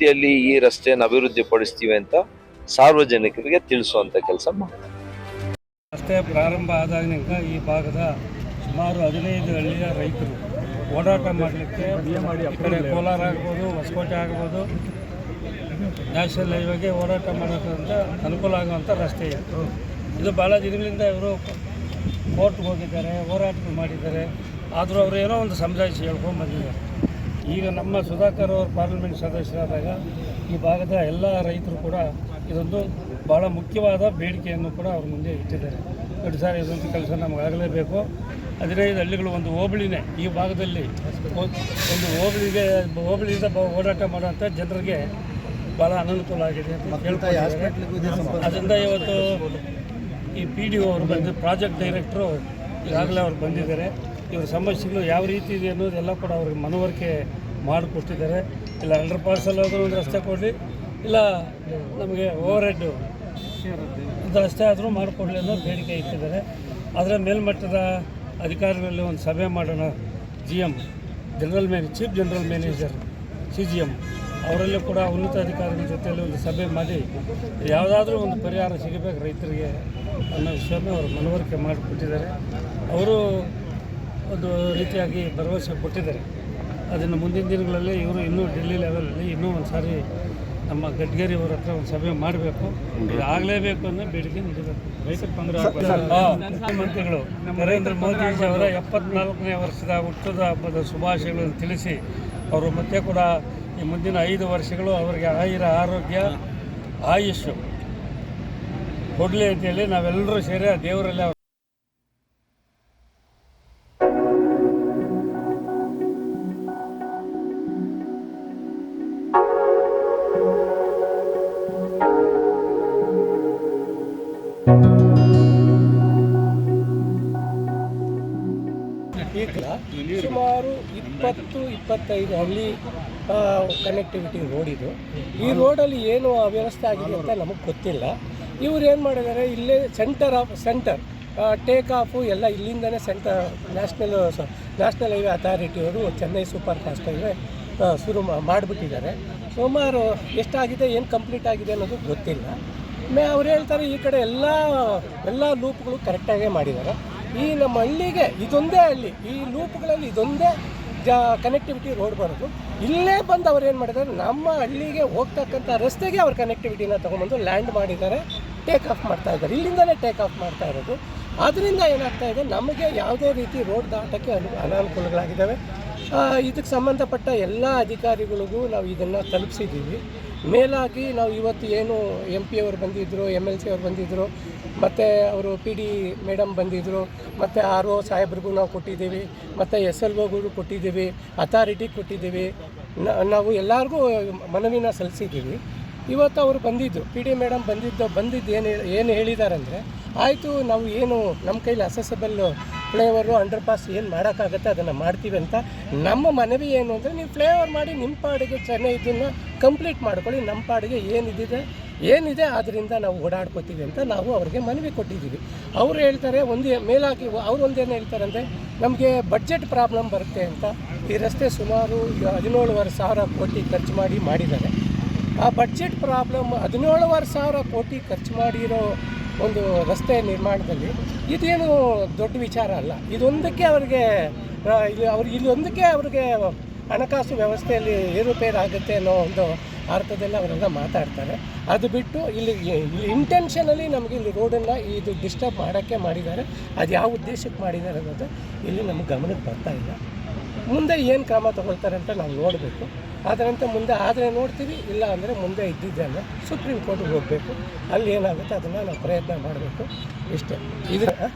ರೀತಿಯಲ್ಲಿ ಈ ರಸ್ತೆಯನ್ನು ಅಭಿವೃದ್ಧಿ ಪಡಿಸ್ತೀವಿ ಅಂತ ಸಾರ್ವಜನಿಕರಿಗೆ ತಿಳಿಸುವಂತ ಕೆಲಸ ಮಾಡ್ತಾರೆ. ರಸ್ತೆ ಪ್ರಾರಂಭ ಆದಾಗಿನಿಂದ ಈ ಭಾಗದ ಸುಮಾರು ಹದಿನೈದು ಹಳ್ಳಿಯ ರೈತರು ಓಡಾಟ ಮಾಡಲಿಕ್ಕೆ ಕಡೆ ಕೋಲಾರ ಆಗ್ಬೋದು, ಹೊಸಕೋಟೆ ಆಗ್ಬೋದು, ನ್ಯಾಷನಲ್ ಹೈವೇಗೆ ಓಡಾಟ ಮಾಡೋದ್ರಿಂದ ಅನುಕೂಲ ಆಗುವಂಥ ರಸ್ತೆ ಇದು. ಭಾಳ ದಿನಗಳಿಂದ ಇವರು ಕೋರ್ಟ್ಗೆ ಹೋಗಿದ್ದಾರೆ ಹೋರಾಟ ಮಾಡಿದ್ದಾರೆ. ಆದರೂ ಅವರು ಏನೋ ಒಂದು ಸಮಜಾಯಿಸಿ ಹೇಳ್ಕೊಂಡು ಬಂದಿದ್ದಾರೆ. ಈಗ ನಮ್ಮ ಸುಧಾಕರ್ ಅವರು ಪಾರ್ಲಿಮೆಂಟ್ ಸದಸ್ಯರಾದಾಗ ಈ ಭಾಗದ ಎಲ್ಲ ರೈತರು ಕೂಡ ಇದೊಂದು ಭಾಳ ಮುಖ್ಯವಾದ ಬೇಡಿಕೆಯನ್ನು ಕೂಡ ಅವ್ರ ಮುಂದೆ ಇಟ್ಟಿದ್ದಾರೆ. ಎರಡು ಸಾರಿ ಇದೊಂದು ಕೆಲಸ ನಮಗಾಗಲೇಬೇಕು ಹದಿನೈದು ಹಳ್ಳಿಗಳು ಒಂದು ಹೋಬಳಿನೇ ಈ ಭಾಗದಲ್ಲಿ. ಒ- ಒಂದು ಹೋಬಳಿಗೆ ಹೋಬಳಿಯಿಂದ ಓಡಾಟ ಮಾಡುವಂಥ ಜನರಿಗೆ ಭಾಳ ಅನನುಕೂಲ ಆಗಿದೆ ಅಂತ ಹೇಳ್ತಾ ಅದರಿಂದ ಇವತ್ತು ಈ ಪಿ ಡಿ ಅವರು ಬಂದು ಪ್ರಾಜೆಕ್ಟ್ ಡೈರೆಕ್ಟ್ರು ಈಗಾಗಲೇ ಅವ್ರು ಬಂದಿದ್ದಾರೆ. ಇವ್ರ ಸಮಸ್ಯೆಗಳು ಯಾವ ರೀತಿ ಇದೆ ಅನ್ನೋದೆಲ್ಲ ಕೂಡ ಅವ್ರಿಗೆ ಮನವರಿಕೆ ಮಾಡಿಕೊಟ್ಟಿದ್ದಾರೆ. ಇಲ್ಲ ಅಂಡರ್ ಪಾಸಲ್ಲಾದರೂ ಒಂದು ರಸ್ತೆ ಕೊಡಲಿ ಇಲ್ಲ, ನಮಗೆ ಓವರ್ ಹೆಡ್ ಒಂದು ರಸ್ತೆ ಆದರೂ ಮಾಡಿಕೊಡ್ಲಿ ಅನ್ನೋ ಬೇಡಿಕೆ ಇಟ್ಟಿದ್ದಾರೆ. ಅದರ ಮೇಲ್ಮಟ್ಟದ ಅಧಿಕಾರಿಗಳಲ್ಲಿ ಒಂದು ಸಭೆ ಮಾಡೋಣ G M general ಮ್ಯಾನೇ chief general manager C G M ಅವರಲ್ಲೂ ಕೂಡ ಉನ್ನತ ಅಧಿಕಾರಿಗಳ ಜೊತೆಯಲ್ಲಿ ಒಂದು ಸಭೆ ಮಾಡಿ, ಯಾವುದಾದ್ರೂ ಒಂದು ಪರಿಹಾರ ಸಿಗಬೇಕು ರೈತರಿಗೆ ಅನ್ನೋ ವಿಷಯವನ್ನು ಅವರು ಮನವರಿಕೆ ಮಾಡಿಕೊಟ್ಟಿದ್ದಾರೆ. ಅವರು ಒಂದು ರೀತಿಯಾಗಿ ಭರವಸೆ ಕೊಟ್ಟಿದ್ದಾರೆ. ಅದನ್ನು ಮುಂದಿನ ದಿನಗಳಲ್ಲಿ ಇವರು ಇನ್ನೂ ಡೆಲ್ಲಿ ಲೆವೆಲಲ್ಲಿ ಇನ್ನೂ ಒಂದು ಸಾರಿ ನಮ್ಮ ಗಡ್ಕರಿ ಅವರ ಹತ್ರ ಒಂದು ಸಭೆ ಮಾಡಬೇಕು. ಆಗಲೇಬೇಕು ಅನ್ನೋ ಬೇಡಿಕೆ ನೀಡಬೇಕು ಮುಖ್ಯಮಂತ್ರಿಗಳು ನರೇಂದ್ರ ಮೋದಿಜಿ ಅವರ ಎಪ್ಪತ್ನಾಲ್ಕನೇ ವರ್ಷದ ಹುಟ್ಟದ ಹಬ್ಬದ ಶುಭಾಶಯಗಳನ್ನು ತಿಳಿಸಿ ಅವರು ಮತ್ತೆ ಕೂಡ ಈ ಮುಂದಿನ ಐದು ವರ್ಷಗಳು ಅವರಿಗೆ ಆಯುರ ಆರೋಗ್ಯ ಆಯುಷ್ ಕೊಡಲಿ ಅಂತೇಳಿ ನಾವೆಲ್ಲರೂ ಸೇರಿ ಆ ದೇವರಲ್ಲಿ ಸುಮಾರು ಇಪ್ಪತ್ತು, ಇಪ್ಪತ್ತೈದು ಹಳ್ಳಿ ಕನೆಕ್ಟಿವಿಟಿ ರೋಡ್ ಇದು. ಈ ರೋಡಲ್ಲಿ ಏನು ಅವ್ಯವಸ್ಥೆ ಆಗಿದೆ ಅಂತ ನಮಗೆ ಗೊತ್ತಿಲ್ಲ. ಇವ್ರು ಏನು ಮಾಡಿದ್ದಾರೆ ಇಲ್ಲೇ centre of centre take off ಎಲ್ಲ ಇಲ್ಲಿಂದನೇ ಸೆಂಟರ್ ನ್ಯಾಷನಲ್ ನ್ಯಾಷನಲ್ ಹೈವೇ ಅಥಾರಿಟಿಯವರು ಚೆನ್ನೈ ಸೂಪರ್ ಫಾಸ್ಟ್ ಹೈವೇ ಶುರು ಮಾಡಿಬಿಟ್ಟಿದ್ದಾರೆ. ಸುಮಾರು ಎಷ್ಟಾಗಿದೆ, ಏನು ಕಂಪ್ಲೀಟ್ ಆಗಿದೆ ಅನ್ನೋದು ಗೊತ್ತಿಲ್ಲ. ಮೇ, ಅವ್ರು ಹೇಳ್ತಾರೆ, ಈ ಕಡೆ ಎಲ್ಲ ಎಲ್ಲ ಲೂಪ್ಗಳು ಕರೆಕ್ಟಾಗೇ ಮಾಡಿದ್ದಾರೆ. ಈ ನಮ್ಮ ಹಳ್ಳಿಗೆ ಇದೊಂದೇ ಹಳ್ಳಿ, ಈ ಲೂಪ್ಗಳಲ್ಲಿ ಇದೊಂದೇ ಜ ಕನೆಕ್ಟಿವಿಟಿ ರೋಡ್ ಬರೋದು. ಇಲ್ಲೇ ಬಂದು ಅವ್ರು ಏನು ಮಾಡಿದ್ದಾರೆ, ನಮ್ಮ ಹಳ್ಳಿಗೆ ಹೋಗ್ತಕ್ಕಂಥ ರಸ್ತೆಗೆ ಅವ್ರು ಕನೆಕ್ಟಿವಿಟಿನ ತೊಗೊಂಬಂದು ಲ್ಯಾಂಡ್ ಮಾಡಿದ್ದಾರೆ ಟೇಕ್ ಆಫ್ ಮಾಡ್ತಾ ಇದ್ದಾರೆ. ಇಲ್ಲಿಂದಲೇ ಟೇಕ್ ಆಫ್ ಮಾಡ್ತಾ ಇರೋದು. ಅದರಿಂದ ಏನಾಗ್ತಾ ಇದೆ, ನಮಗೆ ಯಾವುದೇ ರೀತಿ ರೋಡ್ ದಾಟಕ್ಕೆ ಅನು, ಅನಾನುಕೂಲಗಳಾಗಿದ್ದಾವೆ. ಇದಕ್ಕೆ ಸಂಬಂಧಪಟ್ಟ ಎಲ್ಲ ಅಧಿಕಾರಿಗಳಿಗೂ ನಾವು ಇದನ್ನು ತಲುಪಿಸಿದ್ದೀವಿ. ಮೇಲಾಗಿ ನಾವು ಇವತ್ತು ಏನು ಎಂ ಪಿ ಅವರು ಬಂದಿದ್ದರು ಎಂ ಎಲ್ ಸಿ ಅವರು ಬಂದಿದ್ದರು ಮತ್ತು ಅವರು ಪಿ ಡಿ ಮೇಡಮ್ ಬಂದಿದ್ದರು ಮತ್ತು ಆರ್ ಒ ಸಾಹೇಬ್ರಿಗೂ ನಾವು ಕೊಟ್ಟಿದ್ದೀವಿ, ಮತ್ತು ಎಸ್ ಎಲ್ ಒಗೂ ಕೊಟ್ಟಿದ್ದೀವಿ ಅಥಾರಿಟಿ ಕೊಟ್ಟಿದ್ದೀವಿ. ನಾವು ಎಲ್ಲರಿಗೂ ಮನವಿನ ಸಲ್ಲಿಸಿದ್ದೀವಿ. ಇವತ್ತು ಅವರು ಬಂದಿದ್ದು ಪಿ ಡಿ ಮೇಡಮ್ ಬಂದಿದ್ದು ಬಂದಿದ್ದು ಏನು ಏನು ಹೇಳಿದ್ದಾರೆ ಅಂದರೆ ಆಯಿತು ನಾವು ಏನು ನಮ್ಮ ಕೈಲಿ ಅಸೆಸಬಲ್ ಫ್ಲೇವರು ಅಂಡರ್ ಪಾಸ್ ಏನು ಮಾಡೋಕ್ಕಾಗತ್ತೆ ಅದನ್ನು ಮಾಡ್ತೀವಿ ಅಂತ ನಮ್ಮ ಮನವಿ ಏನು ಅಂದರೆ ನೀವು ಫ್ಲೇವರ್ ಮಾಡಿ ನಿಮ್ಮ ಪಾಡಿಗೆ ಚೆನ್ನೈ ಇದನ್ನು ಕಂಪ್ಲೀಟ್ ಮಾಡ್ಕೊಳ್ಳಿ. ನಮ್ಮ ಪಾಡಿಗೆ ಏನಿದೆ ಏನಿದೆ ಅದರಿಂದ ನಾವು ಓಡಾಡ್ಕೋತೀವಿ ಅಂತ ನಾವು ಅವ್ರಿಗೆ ಮನವಿ ಕೊಟ್ಟಿದ್ದೀವಿ. ಅವರು ಹೇಳ್ತಾರೆ, ಒಂದೇ ಮೇಲಾಗಿ ಅವ್ರು ಒಂದೇನು ಹೇಳ್ತಾರೆ ಅಂದರೆ ನಮಗೆ ಬಡ್ಜೆಟ್ ಪ್ರಾಬ್ಲಮ್ ಬರುತ್ತೆ ಅಂತ ಈ ರಸ್ತೆ ಸುಮಾರು ಹದಿನೇಳುವರೆ ಸಾವಿರ ಕೋಟಿ ಖರ್ಚು ಮಾಡಿ ಮಾಡಿದ್ದಾರೆ. ಆ ಬಡ್ಜೆಟ್ ಪ್ರಾಬ್ಲಮ್ ಹದಿನೇಳುವರೆ ಸಾವಿರ ಕೋಟಿ ಖರ್ಚು ಮಾಡಿರೋ ಒಂದು ರಸ್ತೆ ನಿರ್ಮಾಣದಲ್ಲಿ ಇದೇನು ದೊಡ್ಡ ವಿಚಾರ ಅಲ್ಲ. ಇದೊಂದಕ್ಕೆ ಅವ್ರಿಗೆ ಇಲ್ಲಿ ಅವ್ರು, ಇಲ್ಲೊಂದಕ್ಕೆ ಅವ್ರಿಗೆ ಹಣಕಾಸು ವ್ಯವಸ್ಥೆಯಲ್ಲಿ ಏರುಪೇರಾಗುತ್ತೆ ಅನ್ನೋ ಒಂದು ಅರ್ಥದಲ್ಲಿ ಅವರೆಲ್ಲ ಮಾತಾಡ್ತಾರೆ. ಅದು ಬಿಟ್ಟು ಇಲ್ಲಿ ಇಲ್ಲಿ ಇಂಟೆನ್ಷನಲ್ಲಿ ನಮಗೆ ಇಲ್ಲಿ ರೋಡನ್ನು ಇದು ಡಿಸ್ಟರ್ಬ್ ಮಾಡೋಕ್ಕೆ ಮಾಡಿದ್ದಾರೆ. ಅದು ಯಾವ ಉದ್ದೇಶಕ್ಕೆ ಮಾಡಿದ್ದಾರೆ ಅನ್ನೋದು ಇಲ್ಲಿ ನಮಗೆ ಗಮನಕ್ಕೆ ಬರ್ತಾ ಇಲ್ಲ. ಮುಂದೆ ಏನು ಕ್ರಮ ತಗೊಳ್ತಾರೆ ಅಂತ ನಾವು ನೋಡಬೇಕು. ಅದರಂತೆ ಮುಂದೆ ಆದರೆ ನೋಡ್ತೀವಿ, ಇಲ್ಲ ಅಂದರೆ ಮುಂದೆ ಇದ್ದಿದ್ದನ್ನು ಸುಪ್ರೀಂ ಕೋರ್ಟ್ಗೆ ಹೋಗಬೇಕು. ಅಲ್ಲಿ ಏನಾಗುತ್ತೆ ಅದನ್ನು ನಾವು ಪ್ರಯತ್ನ ಮಾಡಬೇಕು. ಇಷ್ಟೇ. ಇದ್ರ